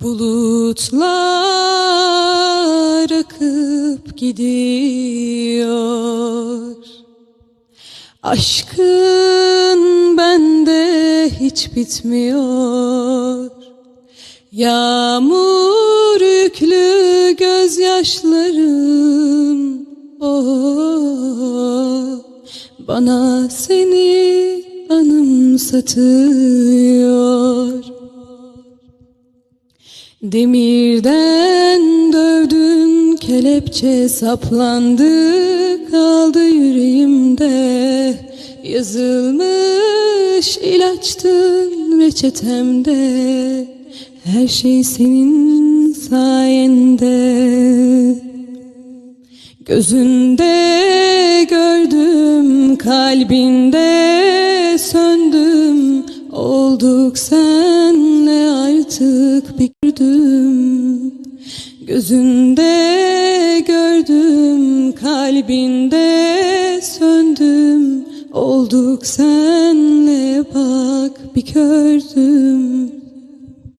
Bulutlar akıp gidiyor. Aşkın bende hiç bitmiyor. Yağmur yüklü gözyaşlarım oh, Bana seni anımsatıyor Demirden dövdün kelepçe saplandı kaldı yüreğimde. Yazılmış ilaçtın reçetemde. Her şey senin sayende. Gözünde gördüm kalbinde söndüm. Olduk senle artık bir gördüm Gözünde gördüm kalbinde söndüm. Olduk senle bak bir gördüm